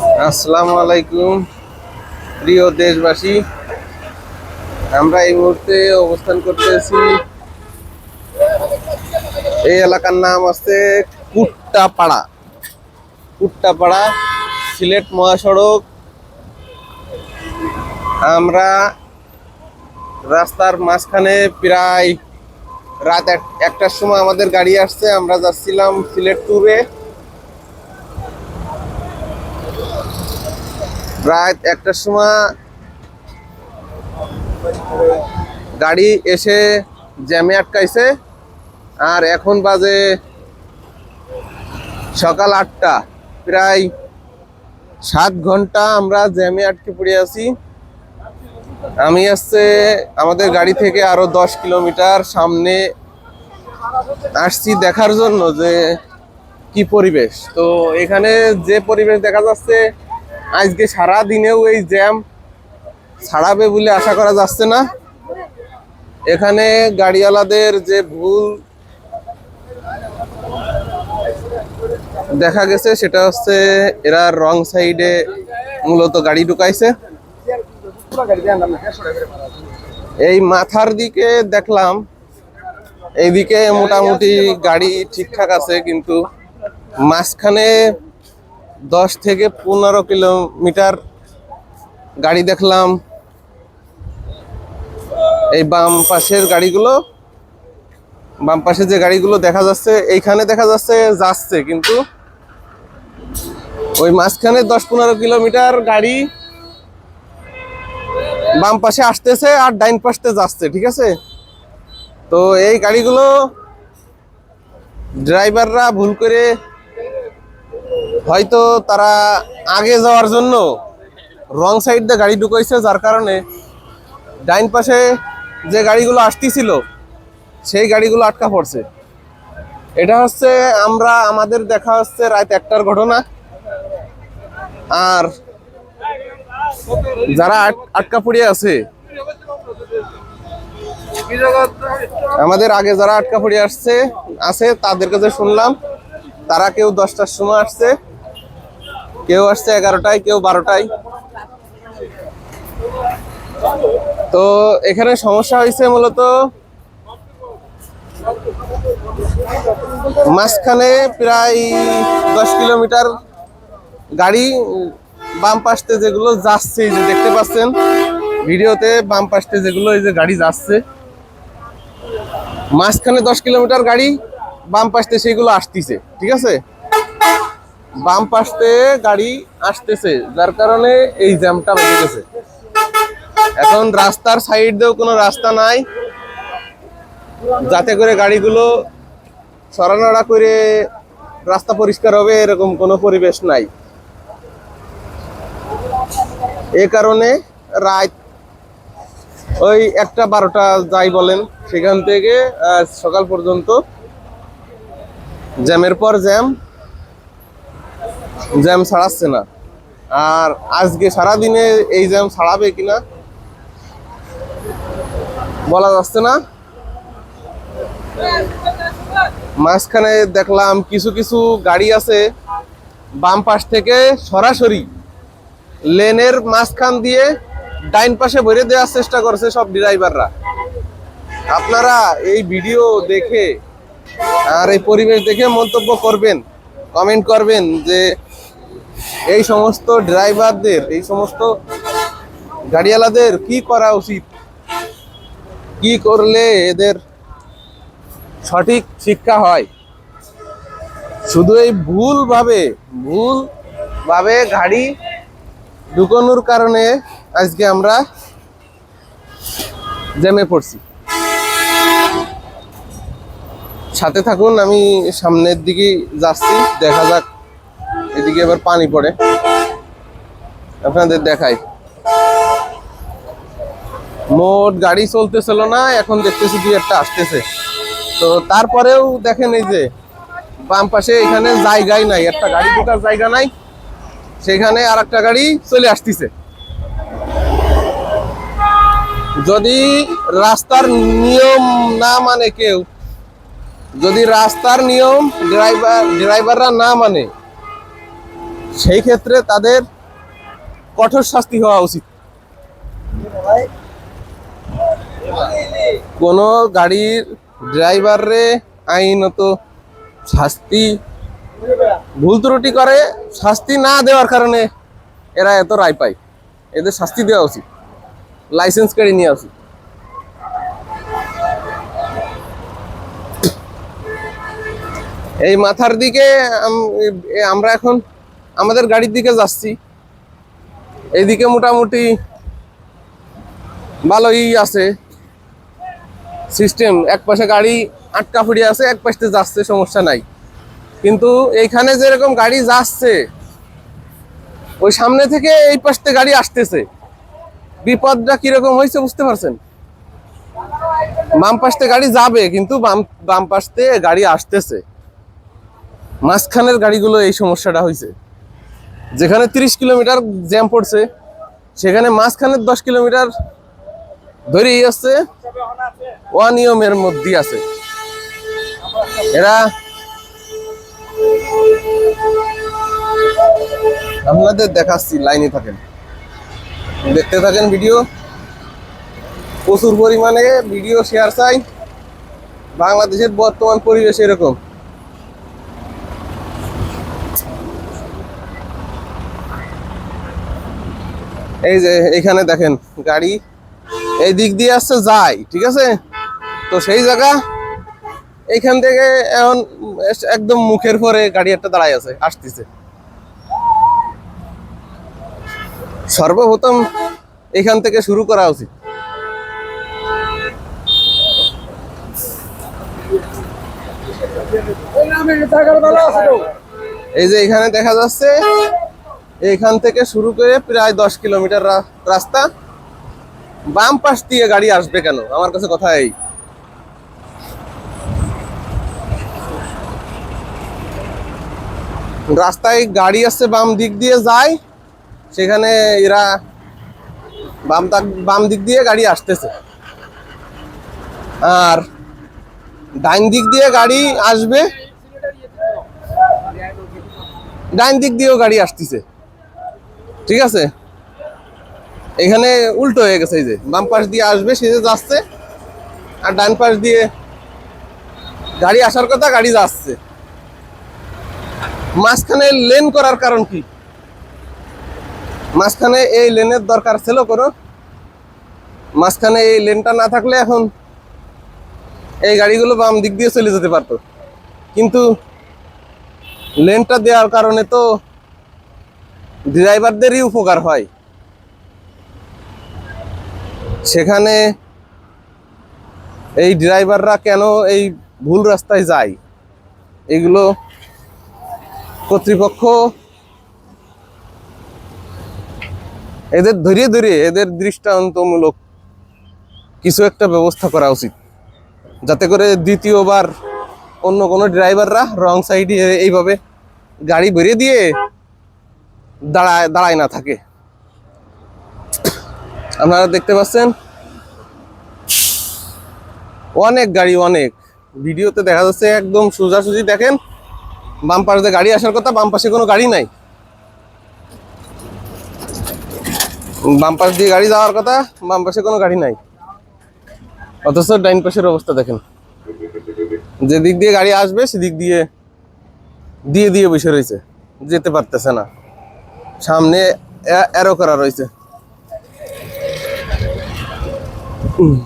আসসালামু আলাইকুম, প্রিয় দেশবাসী। আমরা এই মুহূর্তে অবস্থান করতেছি। এই এলাকার নাম আছে কুট্টাপাড়া। কুট্টাপাড়া সিলেট মহাসড়ক। আমরা রাস্তার মাঝখানে প্রায় রাত এক- একটার সময় আমাদের গাড়ি আসছে। আমরা যাচ্ছিলাম সিলেট ট্যুরে। রাত একটার সময় গাড়ি এসে জ্যামে আটকাইছে, আর এখন বাজে সকাল আটটা। প্রায় সাত ঘণ্টা আমরা জ্যামে আটকে পড়ে আছি। আমি আসছে আমাদের গাড়ি থেকে আরও দশ কিলোমিটার সামনে আসছি দেখার জন্য যে কি পরিবেশ। তো এখানে যে পরিবেশ দেখা যাচ্ছে আজকে সারা দিনেও এই জ্যাম ছাড়াবে বলে আশা করা যাচ্ছে না। এখানে গাড়িওয়ালাদের যে ভুল দেখা গেছে, সেটা হচ্ছে এরা রং সাইডে মূলত গাড়ি ঢুকাইছে। এই মাথার দিকে দেখলাম, এইদিকে মোটামুটি গাড়ি ঠিকঠাক আছে, কিন্তু মাঝখানে দশ থেকে পনেরো কিলোমিটার গাড়ি দেখলাম। এই বাম পাশের গাড়িগুলো, বাম পাশে যে গাড়িগুলো দেখা যাচ্ছে, এইখানে দেখা যাচ্ছে যাচ্ছে, কিন্তু ওই মাঝখানে দশ পনেরো কিলোমিটার গাড়ি বাম পাশে আসতেছে আর ডাইন পাশে যাচ্ছে, ঠিক আছে? তো এই গাড়িগুলো ড্রাইভাররা ভুল করে হয়তো তারা আগে যাওয়ার জন্য রং সাইড দিয়ে গাড়ি ঢুকাইছে, যার কারণে ডাইন পাশে যে গাড়িগুলো আসতেছিল, সেই গাড়িগুলো আটকা পড়ছে। এটা হচ্ছে আমরা, আমাদের দেখা হচ্ছে রাত একটার ঘটনা। আর যারা আট- আটকা পড়ে আছে, আমাদের আগে যারা আটকা পড়ে আসছে, আছে তাদের কাছে শুনলাম তারা কেউ দশটার সময় আসছে, কেউ আসছে এগারোটায়, কেউ বারোটায়। তো এখানে সমস্যা হয়েছে মূলত মাঝখানে প্রায় দশ কিলোমিটার গাড়ি বাম পাশতে যেগুলো যাচ্ছে যে দেখতে পাচ্ছেন, ভিডিওতে বাম পাশতে যেগুলো এই যে গাড়ি যাচ্ছে। মাঝখানে দশ কিলোমিটার গাড়ি বাম পাশতে সেগুলো আসতেছে, ঠিক আছে? বাম পাশতে গাড়ি আসতেছে, যার কারণে এই জ্যামটা বেঁচে গেছে। এখন রাস্তার সাইড দিয়েও কোনো রাস্তা নাই। যাতে করে গাড়িগুলো সরানোড়া করে রাস্তা পরিষ্কার হবে, এরকম কোনো পরিবেশ নাই। এ কারণে রাত ওই একটা বারোটা যাই বলেন, সেখান থেকে সকাল পর্যন্ত জ্যামের পর জ্যাম। জ্যাম ছাড়াচ্ছে না। আর আজকে সারাদিনে এই জ্যাম ছাড়াবে কিনা বলা যাচ্ছে না। মাঝখানে দেখলাম কিছু কিছু গাড়ি আছে বাম পাশ থেকে সরাসরি লেনের মাঝখান দিয়ে ডাইন পাশে ভরে দেওয়ার চেষ্টা করছে সব ড্রাইভাররা। আপনারা এই ভিডিও দেখে আর এই পরিবেশ দেখে মন্তব্য করবেন কমেন্ট করবেন যে এই সমস্ত ড্রাইভারদের এই সমস্ত গাড়িওয়ালাদের কি করা উচিত? কি করলে এদের সঠিক শিক্ষা হয়? শুধু এই ভুলভাবে ভুলভাবে গাড়ি ঢুকানোর কারণে আজকে আমরা জ্যামে পড়ছি। সাথে থাকুন, আমি সামনের দিকে যাচ্ছি। দেখা যাক, এদিকে এবার পানি পড়ে। আপনাদের দেখাই। মোট গাড়ি চলতেছিল না, এখন দেখতেছি দুই একটা আসতেছে। তো তারপরেও দেখেন এই যে, বাম পাশে এখানে জায়গাই নাই, একটা গাড়ি ঢোকার জায়গা নাই, সেখানে আর একটা গাড়ি চলে আসতেছে। যদি রাস্তার নিয়ম না মানে কেউ যদি রাস্তার নিয়ম ড্রাইভার ড্রাইভাররা না মানে সেই ক্ষেত্রে তাদের কঠোর শাস্তি হওয়া উচিত। কোনো গাড়ির ড্রাইভাররে আইনত শাস্তি, ভুল ত্রুটি করে শাস্তি না দেওয়ার কারণে এরা এত রায় পায়। এদের শাস্তি দেওয়া উচিত। লাইসেন্স কেড়ে নেওয়া উচিত। এই মাথার দিকে আমরা এখন আমাদের গাড়ির দিকে যাচ্ছি। এইদিকে মোটামুটি ভালোই আছে সিস্টেম এক পাশে গাড়ি আটকা পড়ে আছে, এক পাশে যাচ্ছে, সমস্যা নাই। কিন্তু এইখানে যেরকম গাড়ি যাচ্ছে, ওই সামনে থেকে এই পাশতে গাড়ি আসতেছে। বিপদটা কীরকম হয়েছে বুঝতে পারছেন? বাম পাশতে গাড়ি যাবে, কিন্তু বাম বাম পাশতে গাড়ি আসতেছে। মাঝখানের গাড়িগুলো এই সমস্যাটা হয়েছে যেখানে তিরিশ কিলোমিটার জ্যাম পড়ছে, সেখানে মাঝখানের দশ কিলোমিটার ধরেই আসছে, অনিয়মের মধ্যে আছে। এরা আপনাদের দেখাচ্ছি, লাইনে থাকেন। দেখতে থাকেন ভিডিও। প্রচুর পরিমাণে ভিডিও শেয়ার চাই। বাংলাদেশের বর্তমান পরিবেশ এরকম। এই যে এখানে দেখেন গাড়ি, এই দিক দিয়ে আসছে যায় ঠিক আছে? তো সেই জায়গা, এইখান থেকে এখন একদম মুখের পরে গাড়ি একটা দাঁড়ায় আছে, আসতেছে। সর্বপ্রথম এখান থেকে শুরু করা উচিত। এই যে এখানে দেখা যাচ্ছে এইখান থেকে শুরু করে প্রায় দশ কিলোমিটার রাস্তা। বাম পাশ দিয়ে গাড়ি আসবে কেন? আমার কাছে কথা এই। রাস্তায় গাড়ি আসছে বাম দিক দিয়ে যায়। সেখানে এরা বাম বাম দিক দিয়ে গাড়ি আসতেছে। আর ডাইন দিক দিয়ে গাড়ি আসবে। ডাইন দিক দিয়েও গাড়ি আসতেছে। ঠিক আছে? এখানে উল্টো হয়ে গেছে এই যে। বাম পাশ দিয়ে আসবে, সে যে যাচ্ছে, আর ডান পাশ দিয়ে গাড়ি আসার কথা গাড়ি যাচ্ছে। মাঝখানে লেন করার কারণ কি? মাঝখানে এই লেনের দরকার ছিল কোনো। মাঝখানে এই লেনটা না থাকলে এখন এই গাড়িগুলো বাম দিক দিয়ে চলে যেতে পারতো। কিন্তু লেনটা দেওয়ার কারণে তো ড্রাইভারদেরই উপকার হয়। সেখানে এই ড্রাইভাররা কেন এই ভুল রাস্তায় যায়? এগুলো কর্তৃপক্ষ এদের ধরিয়ে ধরিয়ে এদের দৃষ্টান্তমূলক কিছু একটা ব্যবস্থা করা উচিত। যাতে করে দ্বিতীয়বার অন্য কোনো ড্রাইভাররা রং সাইডে এইভাবে গাড়ি বেরিয়ে দিয়ে দাঁড়ায় দাঁড়ায় না থাকে। আপনারা দেখতে পাচ্ছেন? অনেক গাড়ি, অনেক। ভিডিওতে দেখা যাচ্ছে একদম সোজাসুজি, দেখেন? বাম পাশে গাড়ি আসার কথা, বাম পাশে কোনো গাড়ি নাই। বাম পাশ দিয়ে গাড়ি যাওয়ার কথা, বাম পাশে কোনো গাড়ি নাই। অথচ ডাইন পাশের অবস্থা, দেখেন। যে দিক দিয়ে গাড়ি আসবে, সেদিক দিয়ে দিয়ে দিয়ে বসে রয়েছে। যেতে পারতেছে না। সামনে অ্যারো করা রয়েছে উম।